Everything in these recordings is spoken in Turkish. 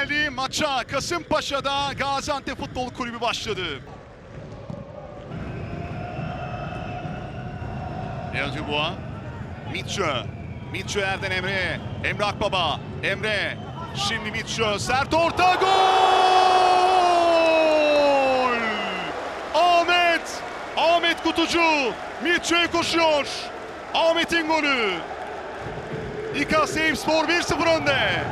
geldi. Maça Kasımpaşa'da Gaziantep Futbol Kulübü başladı. Leon Dubois. Mitchell. Mitchell Erden Emre. Emre Akbaba. Emre. Şimdi Mitchell. Sert orta gol! Ahmet. Ahmet Kutucu. Mitchell koşuyor. Ahmet'in golü. İKA Spor 1-0 önde.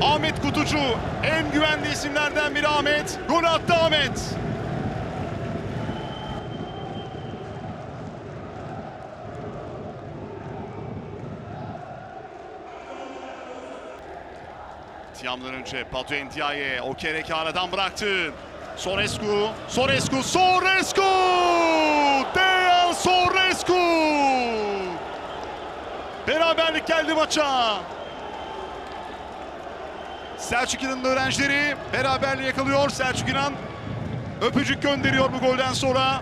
Ahmet Kutucu en güvenli isimlerden biri Ahmet. Gol attı Ahmet. Tiam'dan önce Patu Ndiaye o kereki aradan bıraktı. Sorescu, Sorescu, Sorescu! Dejan Sorescu! Beraberlik geldi maça. Selçuk İnan'ın öğrencileri beraberliği yakalıyor. Selçuk İnan öpücük gönderiyor bu golden sonra.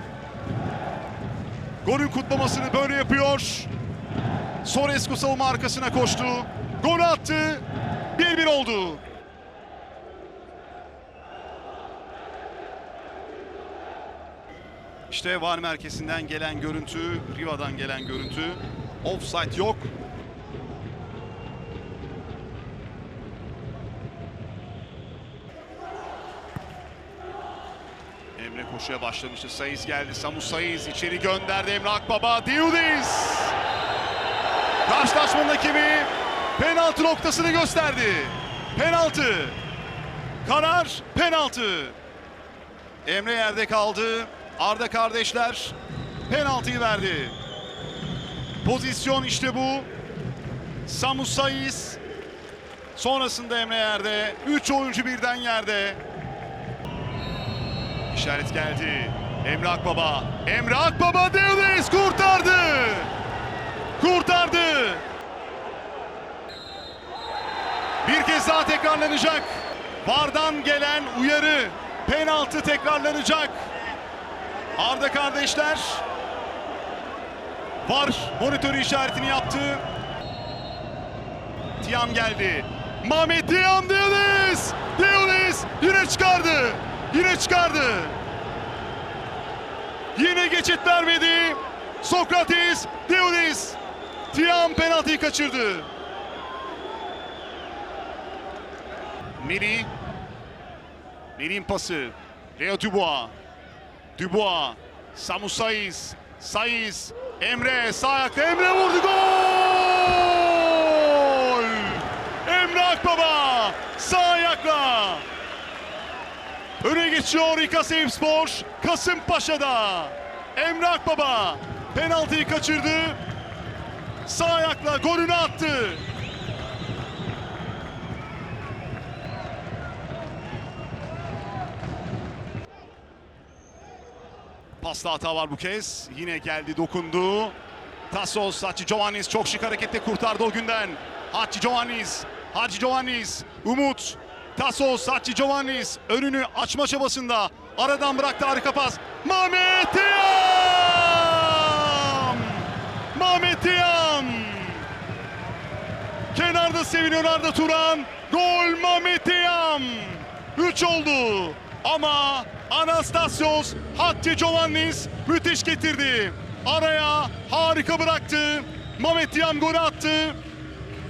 Golün kutlamasını böyle yapıyor. Sorescu savunma arkasına koştu. Gol attı. 1-1 oldu. İşte VAR merkezinden gelen görüntü, Riva'dan gelen görüntü. Offside yok. Emre koşuya başlamıştı. Sayız geldi. Samu Sayız içeri gönderdi. Emre Akbaba. Diudis. Karşılaşmanın hakemi penaltı noktasını gösterdi. Penaltı. Karar penaltı. Emre yerde kaldı. Arda kardeşler penaltıyı verdi. Pozisyon işte bu. Samu Sayız. Sonrasında Emre yerde. 3 oyuncu birden yerde. İşaret geldi. Emre Akbaba. Emre Akbaba Deus kurtardı. Kurtardı. Bir kez daha tekrarlanacak. Vardan gelen uyarı. Penaltı tekrarlanacak. Arda kardeşler var monitörü işaretini yaptı. Tiam geldi. Mehmet Tiam Dionis. Dionis yine çıkardı. Yine çıkardı. Geçit vermedi. Sokrates, Dionis. Tiam penaltıyı kaçırdı. Meri. Meri'nin pası. Leo Dubois. Dubois. Samu Saiz. Saiz. Emre sağ ayakla Emre vurdu gol! Emre Akbaba sağ ayakla. Öne geçiyor İKA Spor Kasımpaşa'da. Emre Akbaba penaltıyı kaçırdı. Sağ ayakla golünü attı. Pasta hata var bu kez. Yine geldi dokundu. Tassos, Hacı Giovannis çok şık hareketle kurtardı o günden. Hacı Giovannis, Hacı Giovannis, Umut. Tassos, Hacı Giovannis önünü açma çabasında. Aradan bıraktı harika pas. Mehmet Tiam! Mehmet Tiam! Kenarda seviniyor Arda Turan. Gol Mehmet Tiam! 3 oldu. Ama Anastasios Hacı Giovannis müthiş getirdi. Araya harika bıraktı. Mehmet Tiam golü attı.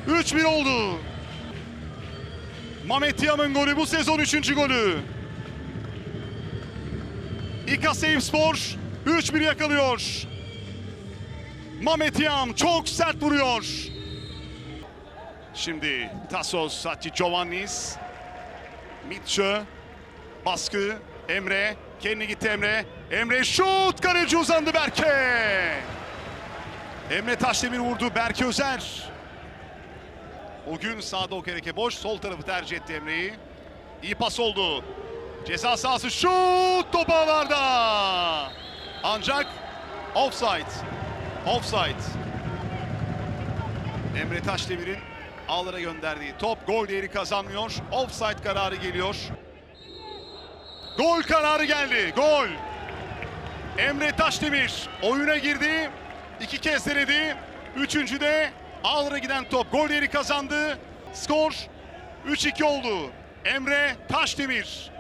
3-1 oldu. Mehmet Tiam'ın golü bu sezon 3. golü. İKA Spor 3-1 yakalıyor. Tiam çok sert vuruyor. Şimdi Tassos Hacı Giovannis. Mitchell. Baskı. Emre. Kendi gitti Emre. Emre şut. Kaleci uzandı Berke. Emre Taşdemir vurdu. Berke Özer. O gün sağda o kereke boş. Sol tarafı tercih etti Emre'yi. İyi pas oldu. Ceza sahası şut. Top ağlarda. Ancak offside. Offside. Emre Taşdemir'in ağlara gönderdiği top gol değeri kazanmıyor. Offside kararı geliyor. Gol kararı geldi. Gol. Emre Taşdemir oyuna girdi. İki kez denedi. Üçüncü de ağlara giden top. Gol değeri kazandı. Skor 3-2 oldu. Emre Taşdemir.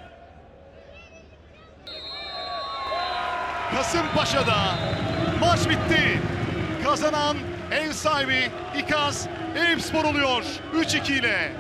Kasımpaşa'da maç bitti. Kazanan ev sahibi İkaz Eyüpspor oluyor 3-2 ile.